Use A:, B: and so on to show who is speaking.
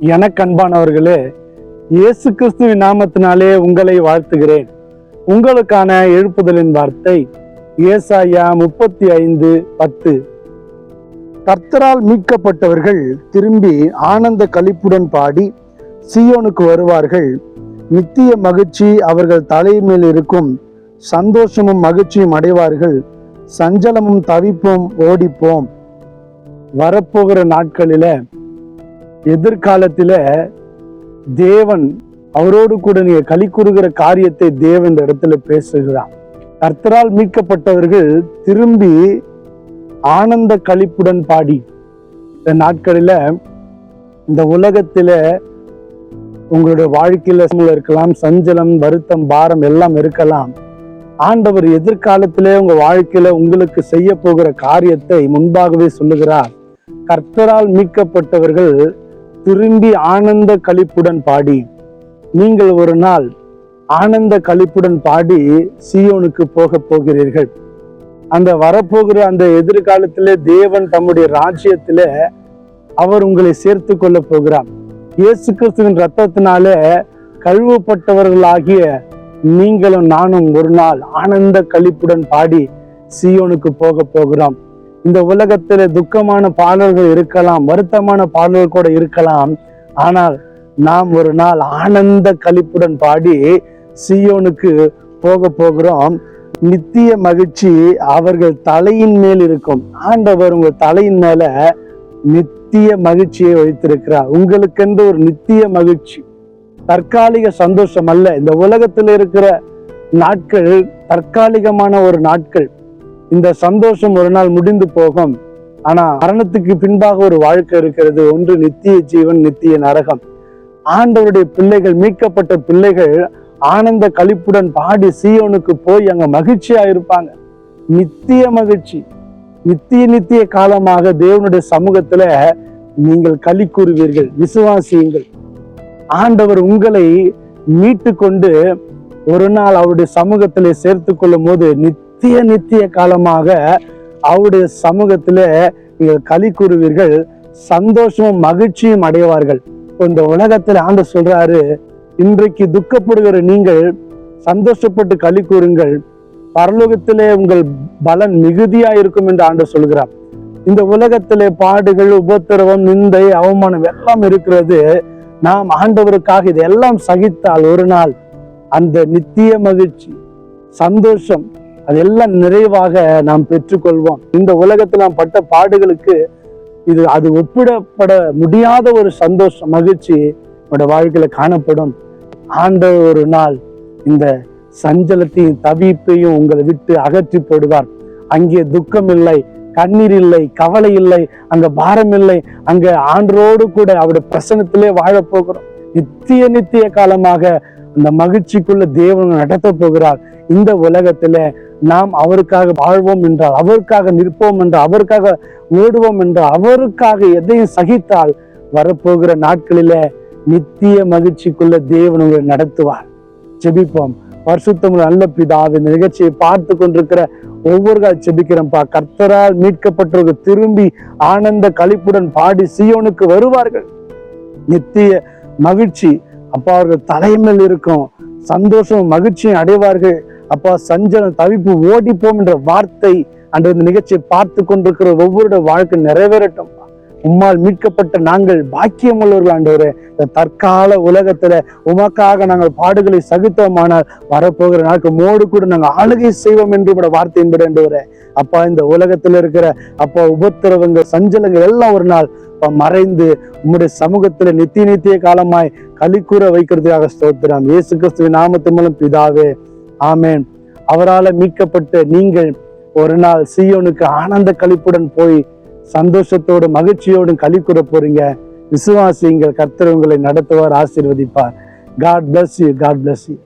A: எனக்கு அன்பானவர்களே இயேசு கிறிஸ்துவின் நாமத்தினாலே உங்களை வாழ்த்துகிறேன். உங்களுக்கான எழுப்புதலின் வார்த்தை ஏசாயா முப்பத்தி ஐந்து பத்து. கர்த்தரால் மீட்கப்பட்டவர்கள் திரும்பி ஆனந்த கழிப்புடன் பாடி சீயோனுக்கு வருவார்கள். நித்திய மகிழ்ச்சி அவர்கள் தலைமையில் இருக்கும். சந்தோஷமும் மகிழ்ச்சியும் அடைவார்கள். சஞ்சலமும் தவிப்போம் ஓடிப்போம். வரப்போகிற நாட்களில எதிர்காலத்தில் தேவன் அவரோடு கூட நீங்க களி கூறுகிற காரியத்தை தேவன் இந்த இடத்துல பேசுகிறான் கர்த்தரால் மீட்கப்பட்டவர்கள் திரும்பி ஆனந்த கழிப்புடன் பாடி. இந்த நாட்களில் இந்த உலகத்தில் உங்களுடைய வாழ்க்கையில் இருக்கலாம் சஞ்சலம் வருத்தம் பாரம் எல்லாம் இருக்கலாம். ஆண்டவர் எதிர்காலத்திலே உங்க வாழ்க்கையில உங்களுக்கு செய்ய போகிற காரியத்தை முன்பாகவே சொல்லுகிறார். கர்த்தரால் மீட்கப்பட்டவர்கள் திரும்பி ஆனந்த கழிப்புடன் பாடி. நீங்கள் ஒரு நாள் ஆனந்த கழிப்புடன் பாடி சியோனுக்கு போக போகிறீர்கள். அந்த வரப்போகிற அந்த எதிர்காலத்திலே தேவன் தம்முடைய ராஜ்யத்திலே அவர் உங்களை சேர்த்து கொள்ள போகிறார். இயேசு கிறிஸ்துவின் ரத்தத்தினால கழுவப்பட்டவர்களாகிய நீங்களும் நானும் ஒரு நாள் ஆனந்த கழிப்புடன் பாடி சியோனுக்கு போக போகிறோம். இந்த உலகத்துல துக்கமான பாடல்கள் இருக்கலாம் வருத்தமான பாடல்கள் கூட இருக்கலாம். ஆனால் நாம் ஒரு நாள் ஆனந்த கழிப்புடன் பாடி சியோனுக்கு போக போகிறோம். நித்திய மகிழ்ச்சி அவர்கள் தலையின் மேல் இருக்கும். ஆண்டவர் உங்கள் தலையின் மேல நித்திய மகிழ்ச்சியை வைத்திருக்கிறார். உங்களுக்கென்று ஒரு நித்திய மகிழ்ச்சி. தற்காலிக சந்தோஷம் அல்ல. இந்த உலகத்தில் இருக்கிற நாட்கள் தற்காலிகமான ஒரு நாட்கள். இந்த சந்தோஷம் ஒரு நாள் முடிந்து போகும். ஆனா மரணத்துக்கு பின்பாக ஒரு வாழ்க்கை இருக்கிறது. ஒன்று நித்திய ஜீவன் நித்திய நரகம். ஆண்டவருடைய பிள்ளைகள் மீட்கப்பட்ட பிள்ளைகள் ஆனந்த கழிப்புடன் பாடி சீயோனுக்கு போய் அங்க மகிழ்ச்சியா இருப்பாங்க. நித்திய மகிழ்ச்சி. நித்திய நித்திய காலமாக தேவனுடைய சமூகத்துல நீங்கள் களி கூறுவீர்கள் விசுவாசியுங்கள். ஆண்டவர் உங்களை மீட்டு கொண்டு ஒரு நாள் அவருடைய சமூகத்திலே சேர்த்து கொள்ளும் போது நித்திய நித்திய நித்திய காலமாக அவருடைய சமூகத்திலே நீங்கள் களி கூறுவீர்கள் சந்தோஷமும் மகிழ்ச்சியும் அடைவார்கள். இந்த உலகத்தில் ஆண்டு சொல்றாரு இன்றைக்கு துக்கப்படுகிற நீங்கள் சந்தோஷப்பட்டு களி கூறுங்கள் பரலோகத்திலே உங்கள் பலன் மிகுதியா இருக்கும் என்று ஆண்டு சொல்கிறார். இந்த உலகத்திலே பாடுகள் உபத்திரவம் நிந்தை அவமானம் எல்லாம் இருக்கிறது. நாம் ஆண்டவருக்காக இதெல்லாம் சகித்தால் ஒரு நாள் அந்த நித்திய மகிழ்ச்சி சந்தோஷம் அதெல்லாம் நிறைவாக நாம் பெற்றுக்கொள்வோம். இந்த உலகத்தில் நாம் பட்ட பாடுகளுக்கு இது அது ஒப்பிடப்பட முடியாத ஒரு சந்தோஷம் மகிழ்ச்சி நம்முடைய வாழ்க்கையில காணப்படும். ஆண்ட ஒரு நாள் இந்த சஞ்சலத்தையும் தவிப்பையும் உங்களை விட்டு அகற்றி போடுவார். அங்கே துக்கம் இல்லை கண்ணீர் இல்லை கவலை இல்லை அங்க பாரம் இல்லை அங்க ஆண்டரோடு கூட அவருடைய பிரசனத்திலே வாழ போகிறோம். நித்திய நித்திய காலமாக அந்த மகிழ்ச்சிக்குள்ள தேவன் நடத்த போகிறார். இந்த உலகத்துல நாம் அவருக்காக வாழ்வோம் என்றால் அவருக்காக நிற்போம் என்றால் அவருக்காக ஓடுவோம் என்றால் அவருக்காக எதையும் சகித்தால் வரப்போகிற நாட்களில நித்திய மகிழ்ச்சிக்குள்ள தேவன் உங்களை நடத்துவார். ஜெபிப்போம். பரிசுத்தம் நல்ல பிதா இந்த நிகழ்ச்சியை பார்த்து கொண்டிருக்கிற ஒவ்வொரு கால் ஜெபிக்கிறோம்ப்பா கர்த்தரால் மீட்கப்பட்டவர்கள் திரும்பி ஆனந்த கழிப்புடன் பாடி சியோனுக்கு வருவார்கள். நித்திய மகிழ்ச்சி அப்பா அவர்கள் தலைமையில் இருக்கும். சந்தோஷம் மகிழ்ச்சியும் அடைவார்கள். அப்பா சஞ்சலம் தவிப்பு ஓடிப்போம் என்ற வார்த்தை அன்று இந்த நிகழ்ச்சியை பார்த்து கொண்டிருக்கிற ஒவ்வொருடைய வாழ்க்கை நிறைவேறட்டும். உம்மால் மீட்கப்பட்ட நாங்கள் பாக்கியம் உள்ளவர்கள் ஆண்டவரே. இந்த தற்கால உலகத்துல உமக்காக நாங்கள் பாடுகளை சகித்தோமானால் வரப்போகிற நாட்கள் மோடு கூட நாங்கள் ஆளுகை செய்வோம் என்று கூட வார்த்தை என்பது ஆண்டவரே. அப்பா இந்த உலகத்துல இருக்கிற அப்பா உபத்திரவங்கள் சஞ்சலங்கள் எல்லாம் ஒரு நாள் அப்பா, மறைந்து உம்முடைய சமூகத்துல நித்திய நித்திய காலமாய் கலிக்கூற வைக்கிறதுக்காக ஸ்தோத்திரம். இயேசு கிறிஸ்துவின் நாமத்து மூலம் பிதாவே. ஆமேன். அவரால் மீட்கப்பட்டு நீங்கள் ஒரு நாள் சீயோனுக்கு ஆனந்த கழிப்புடன் போய் சந்தோஷத்தோடு மகிழ்ச்சியோடும் களி கூற போறீங்க. விசுவாசியுங்கள் கர்த்தர் உங்களை நடத்துவார் ஆசீர்வதிப்பார். God bless you God bless you